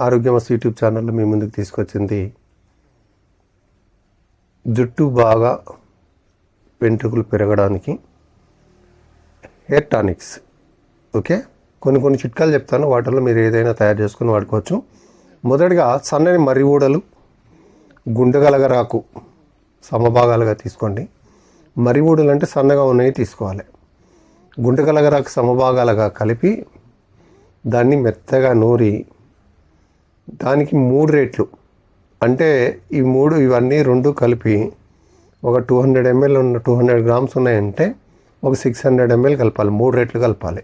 ఆరోగ్యమస్ YouTube ఛానల్లో మీ ముందుకు తీసుకొచ్చింది. జుట్టు బాగా వెంట్రుకలు పెరగడానికి హెయిర్ టానిక్స్ ఓకే? కొన్ని కొన్ని చిట్కాలు చెప్తాను. వాటిలో మీరు ఏదైనా తయారు చేసుకుని వాడుకోవచ్చు. మొదటిగా సన్నని మర్రి ఊడలు గుండెగలగరాకు సమభాగాలుగా తీసుకోండి. మర్రి ఊడలు అంటే సన్నగా ఉన్నాయి తీసుకోవాలి. గుండెగలగరాకు సమభాగాలుగా కలిపి దాన్ని మెత్తగా నూరి దానికి మూడు రేట్లు. అంటే ఈ మూడు ఇవన్నీ రెండు కలిపి ఒక టూ హండ్రెడ్ ఎంఎల్ ఉన్న టూ హండ్రెడ్ గ్రామ్స్ ఉన్నాయంటే ఒక సిక్స్ హండ్రెడ్ ఎంఎల్ కలపాలి మూడు రేట్లు కలపాలి.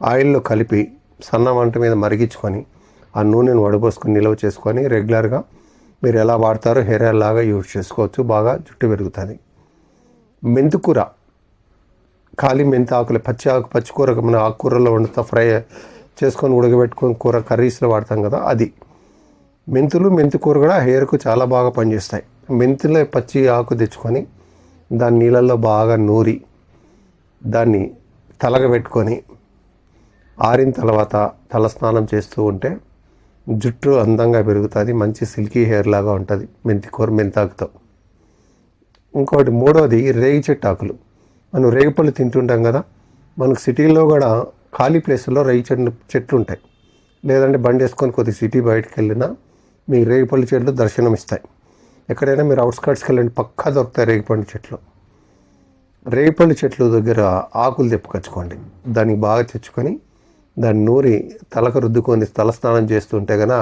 ఆయిల్లో కలిపి సన్న వంట మీద మరిగించుకొని ఆ నూనెను వడపోసుకొని నిల్వ చేసుకొని రెగ్యులర్గా మీరు ఎలా వాడతారో హెయిర్ ఆయిల్ లాగా యూజ్ చేసుకోవచ్చు బాగా జుట్టు పెరుగుతుంది. మెంతుకూర ఖాళీ మెంతి ఆకులు పచ్చి ఆకు పచ్చి కూర మన ఆకుకూరలో వండుతా ఫ్రై చేసుకొని ఉడకబెట్టుకొని కూర కర్రీస్లో వాడతాం కదా అది. మెంతులు మెంతి కూర కూడా హెయిర్కు చాలా బాగా పనిచేస్తాయి. మెంతుల పచ్చి ఆకు తెచ్చుకొని దాన్ని నీళ్ళల్లో బాగా నూరి దాన్ని తలగబెట్టుకొని ఆరిన తర్వాత తలస్నానం చేస్తూ ఉంటే జుట్టు అందంగా పెరుగుతుంది మంచి సిల్కీ హెయిర్ లాగా ఉంటుంది మెంతి కూర మెంతాకుతో ఇంకోటి మూడోది రేగి చెట్టు ఆకులు. మనం రేగిపళ్ళు తింటుంటాం కదా మనకు సిటీలో కూడా ఖాళీ ప్లేసుల్లో రేగి చెట్లు చెట్లు ఉంటాయి. లేదంటే బండి వేసుకొని కొద్ది సిటీ బయటకు వెళ్ళినా మీకు రేగిపల్లి చెట్లు దర్శనం ఇస్తాయి ఎక్కడైనా మీరు అవుట్స్కట్స్కి వెళ్ళండి పక్కా దొరుకుతాయి రేగిపండు చెట్లు. రేగిపండు చెట్లు దగ్గర ఆకులు తెప్పుకొచ్చుకోండి. దానికి బాగా తెచ్చుకొని దాన్ని నూరి తలకు రుద్దుకొని తలస్నానం చేస్తుంటే గన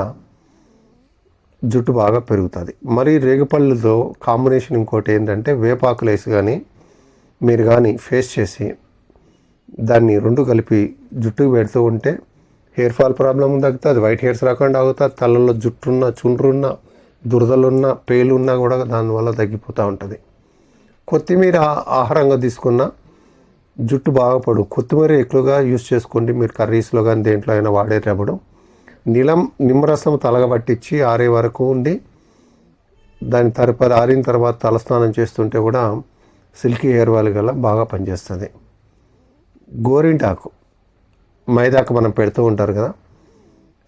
జుట్టు బాగా పెరుగుతుంది. మరి రేగిపళ్ళతో కాంబినేషన్ ఇంకోటి ఏంటంటే వేపాకులు వేసి కానీ మీరు కానీ ఫేస్ చేసి దాన్ని రెండు కలిపి జుట్టుకు పెడుతూ ఉంటే హెయిర్ ఫాల్ ప్రాబ్లం తగ్గుతుంది వైట్ హెయిర్స్ రాకుండా అవుతుంది తలలో జుట్టున్న చుండ్రున్న దురదలున్న పేలున్నా కూడా దానివల్ల తగ్గిపోతూ ఉంటుంది. కొత్తిమీర ఆహారంగా తీసుకున్న జుట్టు బాగా పడు కొత్తిమీర ఎక్కువగా యూస్ చేసుకోండి. మీరు కర్రీస్లో కానీ దేంట్లో అయినా వాడేటప్పుడు నీలం నిమ్మరసం తలగబట్టించి ఆరే వరకు ఉండి దాని తరపతి ఆరిన తర్వాత తలస్నానం చేస్తుంటే కూడా సిల్కీ హెయిర్ వాల్ గల బాగా పనిచేస్తుంది. గోరింటాకు. మైదాకు మనం పెడుతూ ఉంటారు కదా.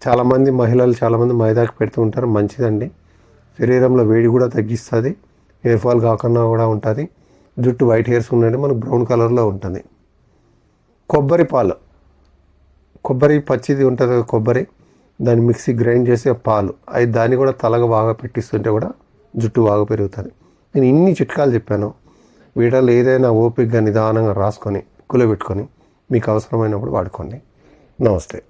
చాలామంది మహిళలు చాలామంది మైదాకు పెడుతూ ఉంటారు. మంచిదండి. శరీరంలో వేడి కూడా తగ్గిస్తుంది. హెయిర్ ఫాల్ కాకుండా కూడా ఉంటుంది. జుట్టు వైట్ హెయిర్స్ ఉన్నట్టు మనకు బ్రౌన్ కలర్లో ఉంటుంది. కొబ్బరి పాలు. కొబ్బరి పచ్చిది ఉంటుంది కదా కొబ్బరి. దాన్ని మిక్సీ గ్రైండ్ చేసే పాలు. అవి దాన్ని కూడా తలగా బాగా పెట్టిస్తుంటే కూడా జుట్టు బాగా పెరుగుతుంది. నేను ఇన్ని చిట్కాలు చెప్పాను. వీటిలో ఏదైనా ఓపికగా నిదానంగా రాసుకొని కులబెట్టుకొని మీకు అవసరమైనప్పుడు వాడుకోండి. Namastê.